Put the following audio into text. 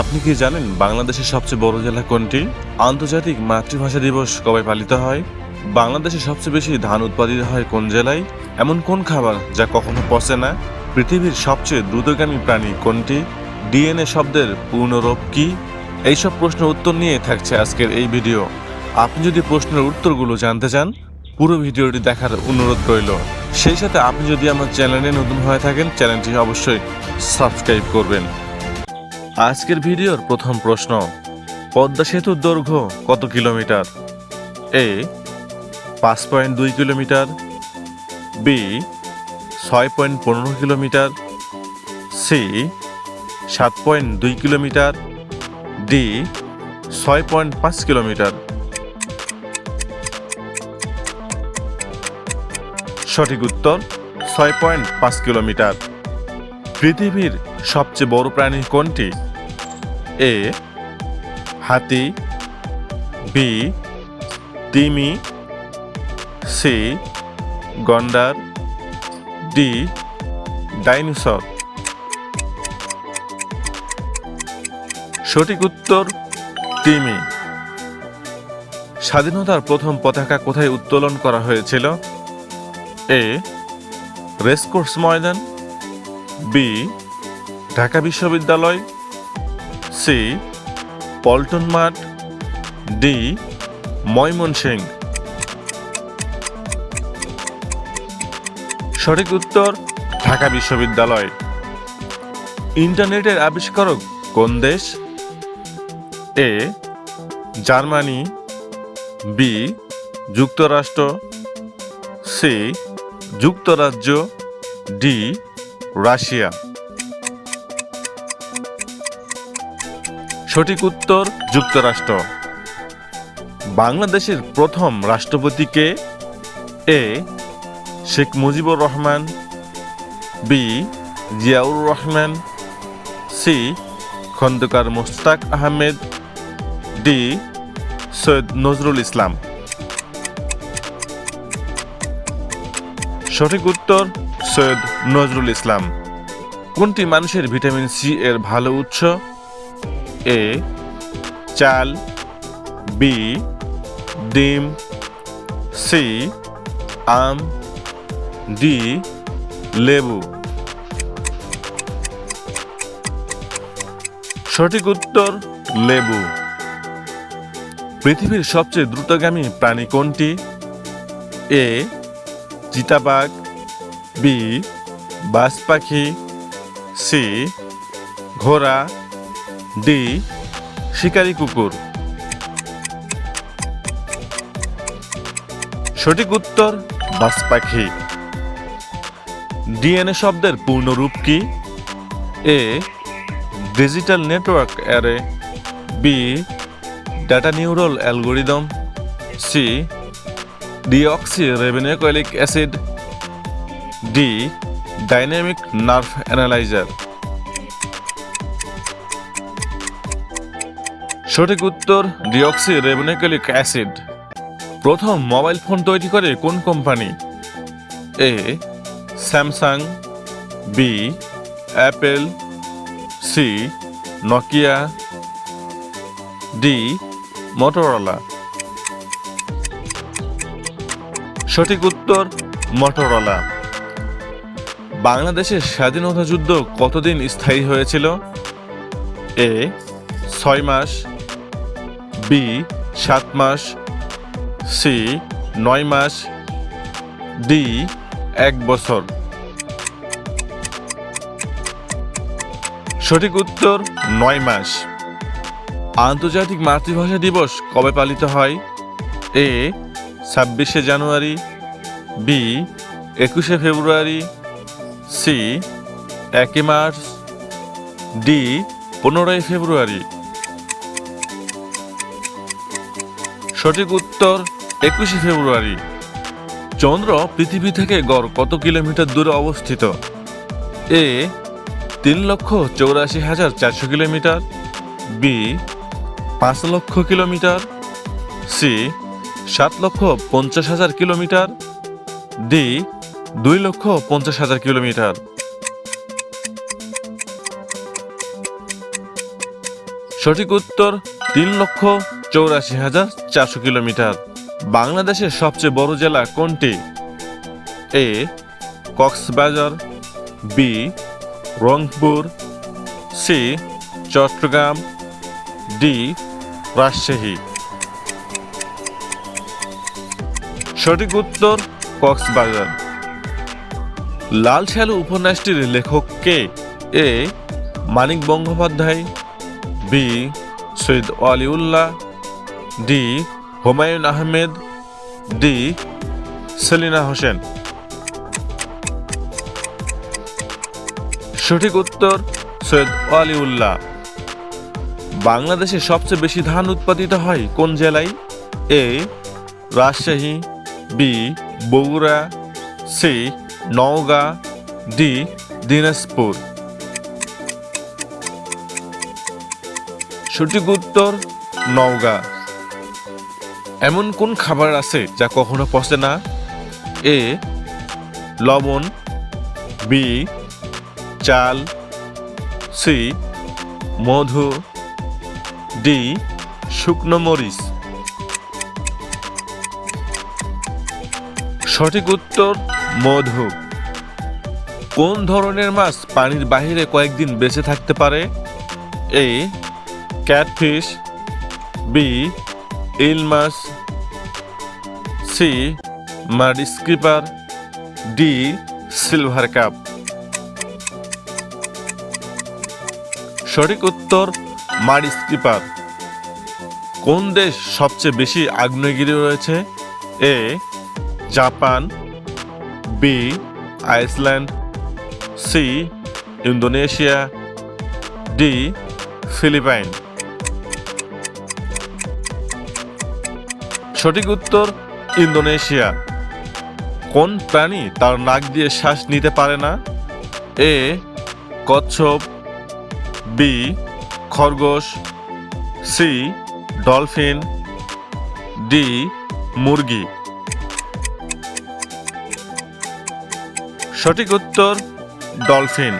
আপনি কি জানেন বাংলাদেশের সবচেয়ে বড় জেলা কোনটি? আন্তর্জাতিক মাতৃভাষা দিবস কবে পালিত হয়? বাংলাদেশে সবচেয়ে বেশি ধান উৎপাদিত হয় কোন জেলায়? এমন কোন খাবার যা কখনো পচে না? পৃথিবীর সবচেয়ে দ্রুতগামী প্রাণী কোনটি? ডিএনএ শব্দের পূর্ণরূপ কি? এইসব প্রশ্নের উত্তর নিয়ে থাকছে আজকের এই ভিডিও। আপনি যদি প্রশ্নের উত্তরগুলো জানতে চান, পুরো ভিডিওটি দেখার অনুরোধ রইল। সেই সাথে আপনি যদি আমার চ্যানেলে নতুন হয়ে থাকেন, চ্যানেলটি অবশ্যই সাবস্ক্রাইব করবেন। আজকের ভিডিওর প্রথম প্রশ্ন, পদ্মা সেতুর দৈর্ঘ্য কত কিলোমিটার? এ, পাঁচ পয়েন্ট দুই কিলোমিটার। বি, ছয় পয়েন্ট পনেরো কিলোমিটার। সি, সাত পয়েন্ট দুই কিলোমিটার। ডি, ছয় পয়েন্ট পাঁচ কিলোমিটার। সঠিক উত্তর, ছয় পয়েন্ট পাঁচ কিলোমিটার। পৃথিবীর সবচেয়ে বড় প্রাণী কোনটি? এ, হাতি, বি, তিমি, সি, গন্ডার, ডি, ডাইনোসর। সঠিক উত্তর, তিমি। স্বাধীনতার প্রথম পতাকা কোথায় উত্তোলন করা হয়েছিল? A, racecourse Maidan B, Dhaka বিশ্ববিদ্যালয়, সি, পল্টন মাঠ, ডি ময়মনসিং সঠিক উত্তর, ঢাকা বিশ্ববিদ্যালয়। ইন্টারনেটের আবিষ্কারক কোন দেশ? এ, জার্মানি, বি, যুক্তরাষ্ট্র, সি, যুক্তরাজ্য, ডি রাশিয়া। সঠিক উত্তর, যুক্তরাষ্ট্র। বাংলাদেশের প্রথম রাষ্ট্রপতিকে A, Sheikh Mujibur Rahman. B, Ziaur Rahman. C, Khondaker Mostaq Ahmed. D, Syed Nazrul Islam. সঠিক উত্তর সৈয়দ নজরুল ইসলাম। কোনটি মানুষের ভিটামিন সি এর ভালো উৎস? এ, চাল, বি, ডিম, সি, আম, ডি, লেবু। সঠিক উত্তর, লেবু। পৃথিবীর সবচেয়ে দ্রুতগামী প্রাণী কোনটি? এ, চিতাবাঘ। বি বাজ পাখি, সি, ঘোড়া, ডি, শিকারি কুকুর। সঠিক উত্তর বাজ পাখি। ডিএনএ শব্দের পূর্ণ রূপ কি? A, digital network array. B, data neural algorithm. C deoxyribonucleic acid. D dynamic nerve analyser সঠিক উত্তর ডিঅক্সি রেবেনিকলিক অ্যাসিড প্রথম মোবাইল ফোন তৈরি করে কোন company A Samsung B Apple C Nokia D Motorola সঠিক উত্তর মোটরোলা বাংলাদেশের স্বাধীনতা যুদ্ধ কতদিন স্থায়ী হয়েছিল? এ, ছয় মাস, বি, সাত মাস, সি, নয় মাস, ডি, এক বছর। সঠিক উত্তর, নয় মাস। আন্তর্জাতিক মাতৃভাষা দিবস কবে পালিত হয়? এ, ছাব্বিশে জানুয়ারি, বি, একুশে ফেব্রুয়ারি সি, একই মার্চ ডি, পনেরোই ফেব্রুয়ারি। সঠিক উত্তর, একুশে ফেব্রুয়ারি। চন্দ্র পৃথিবী থেকে গড় কত কিলোমিটার দূরে অবস্থিত? এ, তিন লক্ষ চৌরাশি হাজার চারশো কিলোমিটার। বি, পাঁচ লক্ষ কিলোমিটার। সি, সাত লক্ষ পঞ্চাশ হাজার কিলোমিটার। ডি দুই লক্ষ পঞ্চাশ হাজার কিলোমিটার। সঠিক উত্তর, তিন লক্ষ চৌরাশি হাজার চারশো কিলোমিটার। বাংলাদেশের সবচেয়ে বড় জেলা কোনটি? A, Cox's Bazar, B, Rangpur, C, Chattogram, D, Rajshahi. সঠিক উত্তর, কক্সবাজার। লাল শ্যালু উপন্যাসটির লেখক কে? A. Manik Bandyopadhyay. B. Syed Waliullah D. Humayun Ahmed. D. Selina Hossain. সঠিক উত্তর, সৈয়দ আলিউল্লাহ বাংলাদেশে সবচেয়ে বেশি ধান উৎপাদিত হয় কোন জেলায়? A. Rajshahi. B. Bogura. C, Naogaon, D, Dinajpur. সঠিক উত্তর, নওগাঁ। এমন কোন খাবার আছে যা কখনো পচে না? এ, লবণ, বি, চাল, সি, মধু, ডি, শুকনো মরিচ। সঠিক উত্তর মধু। কোন ধরনের মাছ পানির বাহিরে কয়েকদিন বেঁচে থাকতে পারে? A, catfish, B eel much C mud D, silver carp. সঠিক উত্তর মাড কোন দেশ সবচেয়ে বেশি আগ্নেয়গিরি রয়েছে? A, Japan B, Iceland, C, Indonesia, D, Philippines. সঠিক উত্তর, ইন্দোনেশিয়া। কোন প্রাণী তার নাক দিয়ে শ্বাস নিতে পারে না? এ, কচ্ছপ, বি, খরগোশ, সি, ডলফিন, ডি, মুরগি। সঠিক উত্তর ডলফিন।